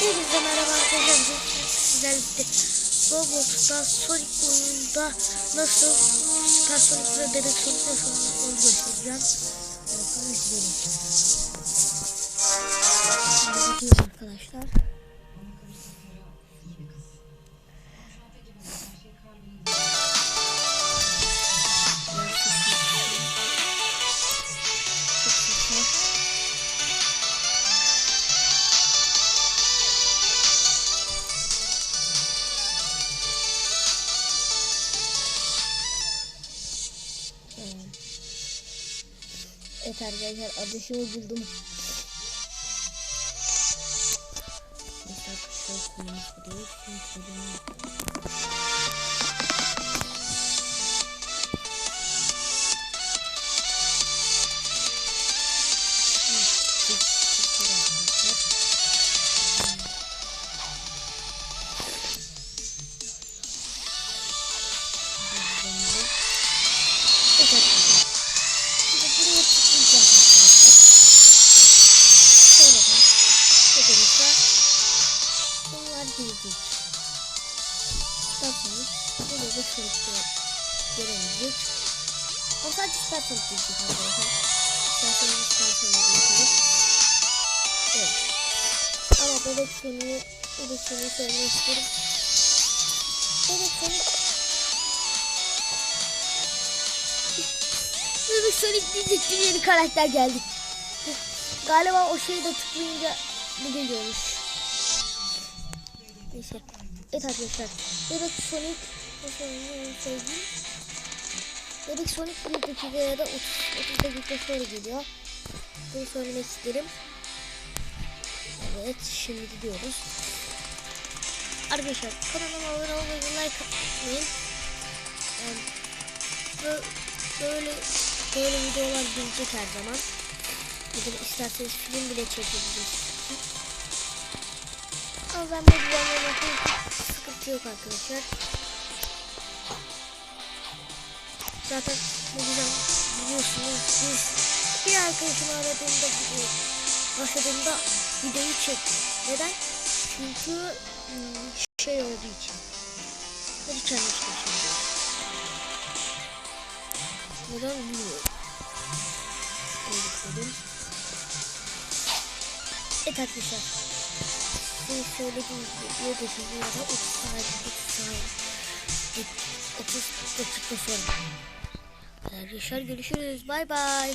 Hepinize merhaba arkadaşlar. Birlikte Roblox'ta Sonic oyununda nasıl Super Sonic ve Bebek Sonic nasıl onu göstereceğim. Bunu izleyelim. Gidiyoruz arkadaşlar. Evet arkadaşlar adresimi buldum. Mesela şöyle koymuş buraya. Gelecek. Tutarsanız burada da sonuçta göremeyecek. Ama sadece tutarsanız gelecek arkadaşlar. Tutarsanız tutarsanız gelecek. Evet. Ama bebek sonu, bebek sonu söylemek isterim. Bebek sonu Bebek Sonic diyecektim yeni karakter geldi. Galiba o şeyi de tıklayınca bu geliyormuş. Neyse. Evet arkadaşlar. Bebek Sonic söyleyeyim? Bebek Sonic bir dakika ya da 30, 30 dakika sonra geliyor. Bunu söylemek isterim. Evet şimdi gidiyoruz. Arkadaşlar kanalıma abone olmayı like atmayın. Yani, bö- böyle böyle videolar gelecek her zaman. Da isterseniz film bile çekebiliriz. Ama ben bu düzenlemekte hiç sıkıntı yok arkadaşlar. Zaten bu düzen biliyorsunuz biz bir arkadaşım aradığında video başladığında videoyu çek. Neden? Çünkü hmm, şey olduğu için. Hadi kendisi şimdi. Neden bilmiyorum. Öyle dedim. Evet arkadaşlar. Size söylediğim gibi video düşünüyorda 30 saat, 30 saat, 30 dakika sonra. Arkadaşlar görüşürüz. Bay bay.